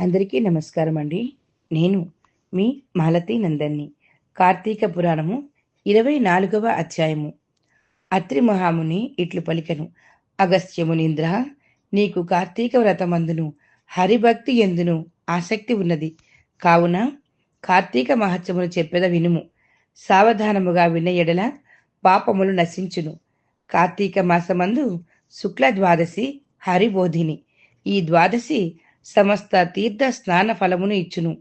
అందరికీ నమస్కారం అండి. నేను మీ మాలతి నందన్ని. కార్తీక పురాణము ఇరవై నాలుగవ అధ్యాయము. అత్రి మహాముని ఇట్లు పలికను. అగస్త్యమునింద్ర నీకు కార్తీక వ్రతమందును హరిభక్తి ఎందును ఆసక్తి ఉన్నది. కావున కార్తీక మహత్యమును చెప్పెద వినుము. సావధానముగా విన్న ఎడల పాపములు నశించును. కార్తీక మాసమందు శుక్ల ద్వాదశి హరిబోధిని. ఈ ద్వాదశి సమస్త తీర్థ స్నాన ఫలమును ఇచ్చును.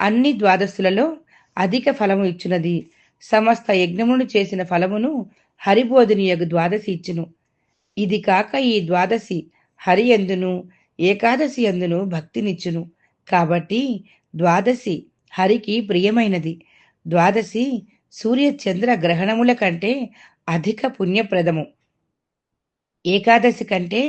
అన్ని ద్వాదశులలో అధిక ఫలము ఇచ్చునది. సమస్త యజ్ఞమును చేసిన ఫలమును హరిబోధిని యొక్క ద్వాదశి ఇచ్చును. ఇది కాక ఈ ద్వాదశి హరి ఎందును ఏకాదశి ఎందును భక్తినిచ్చును. కాబట్టి ద్వాదశి హరికి ప్రియమైనది. ద్వాదశి సూర్య చంద్ర గ్రహణముల కంటే అధిక పుణ్యప్రదము. ఏకాదశి కంటే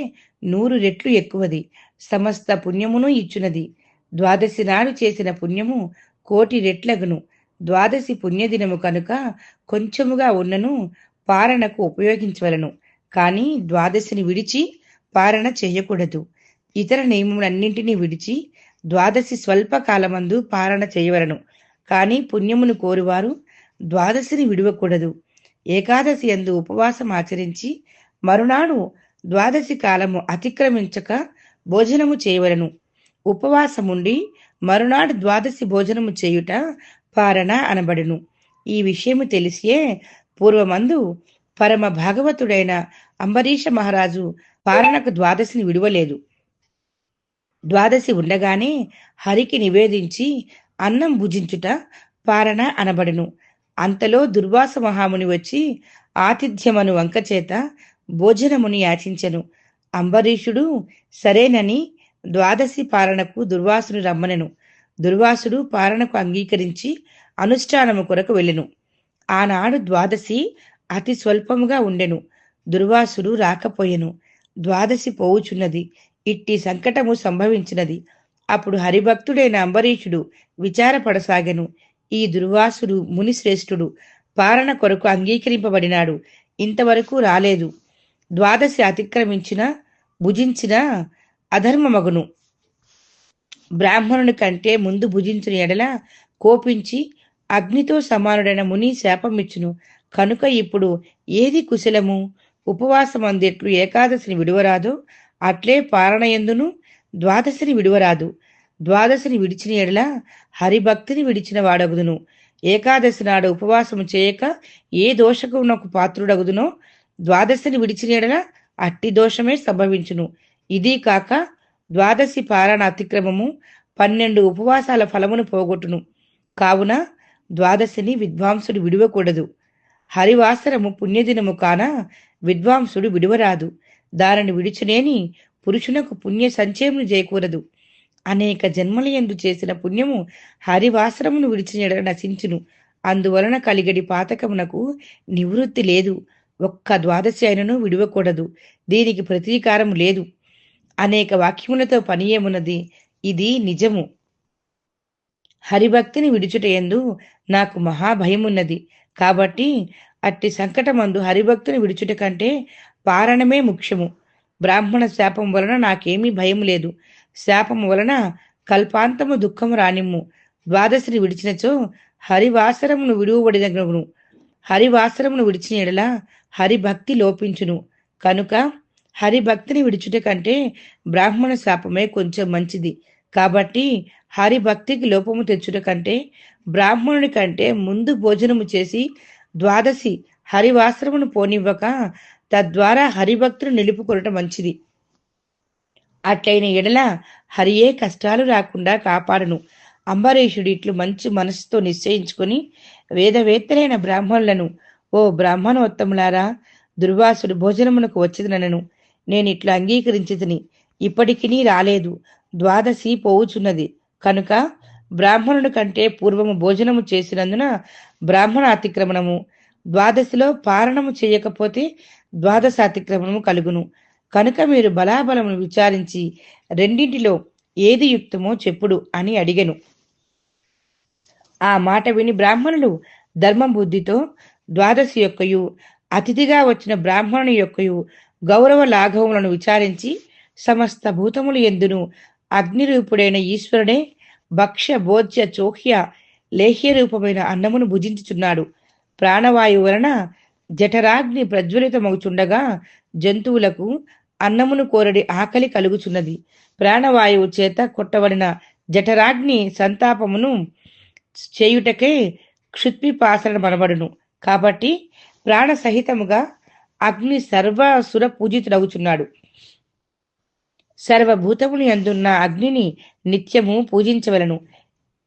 నూరు రెట్లు ఎక్కువది. సమస్త పుణ్యమును ఇచ్చునది. ద్వాదశి నాడు చేసిన పుణ్యము కోటి రెట్లగును. ద్వాదశి పుణ్యదినము కనుక కొంచెముగా ఉన్నను పారణకు ఉపయోగించవలను. కానీ ద్వాదశిని విడిచి పారణ చేయకూడదు. ఇతర నియమములన్నింటినీ విడిచి ద్వాదశి స్వల్ప కాలమందు పారణ చేయవలను. కానీ పుణ్యమును కోరువారు ద్వాదశిని విడవకూడదు. ఏకాదశి అందు ఉపవాసం ఆచరించి మరునాడు ద్వాదశి కాలము అతిక్రమించక భోజనము చేయవలను. ఉపవాసముండి మరునాడు ద్వాదశి భోజనము చేయుట పారణ అనబడును. ఈ విషయము తెలిసియే పూర్వమందు పరమ భాగవతుడైన అంబరీష మహారాజు పారణకు ద్వాదశిని విడువలేదు. ద్వాదశి ఉండగానే హరికి నివేదించి అన్నం భుజించుట పారణ అనబడును. అంతలో దుర్వాస మహాముని వచ్చి ఆతిథ్యమను వంకచేత భోజనముని యాచించెను. అంబరీషుడు సరేనని ద్వాదశి పాలనకు దుర్వాసును రమ్మనెను. దుర్వాసుడు పాలనకు అంగీకరించి అనుష్ఠానము కొరకు వెళ్ళెను. ఆనాడు ద్వాదశి అతి స్వల్పముగా ఉండెను. దుర్వాసుడు రాకపోయెను. ద్వాదశి పోవుచున్నది. ఇట్టి సంకటము సంభవించినది. అప్పుడు హరిభక్తుడైన అంబరీషుడు విచారపడసాగెను. ఈ దుర్వాసుడు మునిశ్రేష్ఠుడు. పాలన కొరకు అంగీకరింపబడినాడు. ఇంతవరకు రాలేదు. ద్వాదశి అతిక్రమించిన భుజించిన అధర్మమగును. బ్రాహ్మణుని కంటే ముందు భుజించిన ఎడల కోపించి అగ్నితో సమానుడైన ముని శాపమిచ్చును. కనుక ఇప్పుడు ఏది కుశలము? ఉపవాసమందెట్లు ఏకాదశిని విడువరాదో. అట్లే పారణయందును ద్వాదశిని విడువరాదు. ద్వాదశిని విడిచిన ఎడల హరిభక్తిని విడిచిన వాడగుదును. ఏకాదశి నాడు ఉపవాసము చేయక ఏ దోషకు నాకు పాత్రుడగుదునో ద్వాదశిని విడిచిన ఎడల అట్టి దోషమే సంభవించును. ఇది కాక ద్వాదశి పారాయణ అతిక్రమము పన్నెండు ఉపవాసాల ఫలమును పోగొట్టును. కావున ద్వాదశిని విద్వాంసుడు విడువకూడదు. హరివాసరము పుణ్యదినము కాన విద్వాంసుడు విడువరాదు. దానిని విడిచినేని పురుషునకు పుణ్య సంచయము చేయకూడదు. అనేక జన్మల ఎందు చేసిన పుణ్యము హరివాసరమును విడిచిన నశించును. అందువలన కలిగడి పాతకమునకు నివృత్తి లేదు. ఒక్క ద్వాదశి అయినను విడవకూడదు. దీనికి ప్రతీకారం లేదు. అనేక వాక్యములతో పనియేమున్నది ఇది నిజము. హరిభక్తిని విడుచుట ఎందు నాకు మహాభయమున్నది కాబట్టి అట్టి సంకటమందు హరిభక్తిని విడుచుట కంటే పారణమే ముఖ్యము. బ్రాహ్మణ శాపం వలన నాకేమీ భయం లేదు. శాపము వలన కల్పాంతము దుఃఖము రానిమ్ము. ద్వాదశిని విడిచినచో హరివాసరమును విడువబడినగును. హరివాసరమును విడిచిన ఎడలా హరిభక్తి లోపించును. కనుక హరిభక్తిని విడిచుట కంటే బ్రాహ్మణ శాపమే కొంచెం మంచిది. కాబట్టి హరిభక్తికి లోపము తెచ్చుట కంటే బ్రాహ్మణుని కంటే ముందు భోజనము చేసి ద్వాదశి హరివాసరమును పోనివ్వక తద్వారా హరిభక్తులు నిలుపుకొనట మంచిది. అట్లయిన ఎడల హరియే కష్టాలు రాకుండా కాపాడును. అంబరీషుడు ఇట్లు మంచి మనసుతో నిశ్చయించుకొని వేదవేత్తలైన బ్రాహ్మణులను ఓ బ్రాహ్మణోత్తములారా దుర్వాసుడు భోజనమునకు వచ్చిదనను నేను ఇట్లా అంగీకరించితిని. ఇప్పటికినీ రాలేదు. ద్వాదశి పోవుచున్నది. కనుక బ్రాహ్మణుడి కంటే పూర్వము భోజనము చేసినందున బ్రాహ్మణ అతిక్రమణము ద్వాదశిలో పారణము చేయకపోతే ద్వాదశ అతిక్రమణము కలుగును. కనుక మీరు బలాబలమును విచారించి రెండింటిలో ఏది యుక్తమో చెప్పుడు అని అడిగెను. ఆ మాట విని బ్రాహ్మణులు ధర్మం బుద్ధితో ద్వాదశి యొక్కయు అతిథిగా వచ్చిన బ్రాహ్మణుని యొక్కయు గౌరవ లాఘవములను విచారించి సమస్త భూతములు ఎందును? అగ్నిరూపుడైన ఈశ్వరుడే భక్ష్య భోజ్య చోహ్య లేహ్య రూపమైన అన్నమును భుజించుచున్నాడు. ప్రాణవాయువు వలన జఠరాగ్ని ప్రజ్వలితమవుచుండగా జంతువులకు అన్నమును కోరడి ఆకలి కలుగుచున్నది. ప్రాణవాయువు చేత కొట్టబడిన జఠరాగ్ని సంతాపమును చేయుటకే క్షుత్పిపాసన మనబడును కాబట్టి ప్రాణ సహితముగా అగ్ని సర్వసుర పూజితుడవుచున్నాడు. సర్వభూతముని అందున్న అగ్నిని నిత్యము పూజించవలను.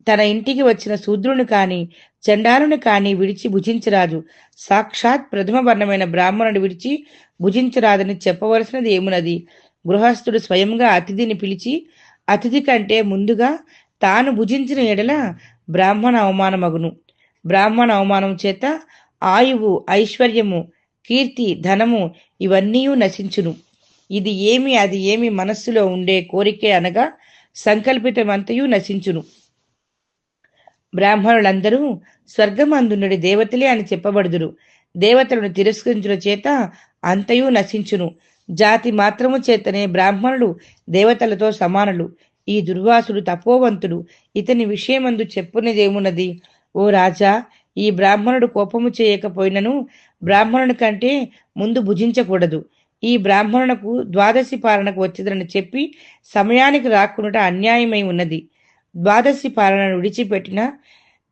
తన ఇంటికి వచ్చిన శూద్రుని కాని చండాలను కాని విడిచి భుజించరాదు. సాక్షాత్ ప్రథమ వర్ణమైన బ్రాహ్మణుడు విడిచి భుజించరాదని చెప్పవలసినది ఏమున్నది? గృహస్థుడు స్వయంగా అతిథిని పిలిచి అతిథి కంటే ముందుగా తాను భుజించిన ఎడల బ్రాహ్మణ అవమానమగును. బ్రాహ్మణ అవమానం చేత ఆయువు ఐశ్వర్యము కీర్తి ధనము ఇవన్నీ నశించును. ఇది ఏమి అది ఏమి మనస్సులో ఉండే కోరికే అనగా సంకల్పితమంతయు నశించును. బ్రాహ్మణులందరూ స్వర్గమందునుడి దేవతలే అని చెప్పబడుదురు. దేవతలను తిరస్కరించుట చేత అంతయు నశించును. జాతి మాత్రము చేతనే బ్రాహ్మణులు దేవతలతో సమానులు. ఈ దుర్వాసుడు తపోవంతుడు. ఇతని విషయమందు చెప్పునదేమున్నది? ఓ రాజా ఈ బ్రాహ్మణుడు కోపము చేయకపోయినను బ్రాహ్మణుని కంటే ముందు భుజించకూడదు. ఈ బ్రాహ్మణునకు ద్వాదశి పాలనకు వచ్చిందని చెప్పి సమయానికి రాకుండా అన్యాయమై ఉన్నది. ద్వాదశి పాలనను విడిచిపెట్టిన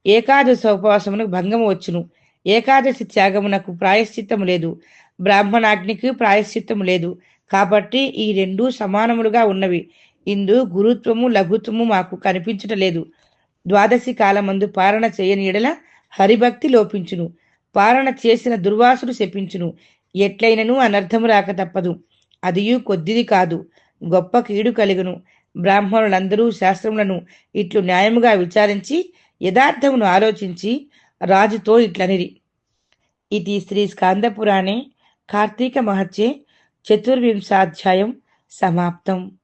ఏకాదశి ఉపవాసమునకు భంగము వచ్చును. ఏకాదశి త్యాగమునకు ప్రాయశ్చిత్తము లేదు. బ్రాహ్మణాగ్నికి ప్రాయశ్చిత్తము లేదు. కాబట్టి ఈ రెండూ సమానములుగా ఉన్నవి. ఇందు గురుత్వము లఘుత్వము మాకు కనిపించటలేదు. ద్వాదశి కాలమందు పారణ చేయని ఎడల హరిభక్తి లోపించును. పారణ చేసిన దుర్వాసుడు శపించును. ఎట్లయినను అనర్థము రాక తప్పదు. అదియు కొద్దిది కాదు. గొప్ప కీడు కలుగును. బ్రాహ్మణులందరూ శాస్త్రములను ఇట్లు న్యాయముగా విచారించి యథార్థమును ఆలోచించి రాజుతో ఇట్లనిరి. ఇది శ్రీ స్కాందపురాణే కార్తీక మహత్యే చతుర్వింశాధ్యాయం సమాప్తం.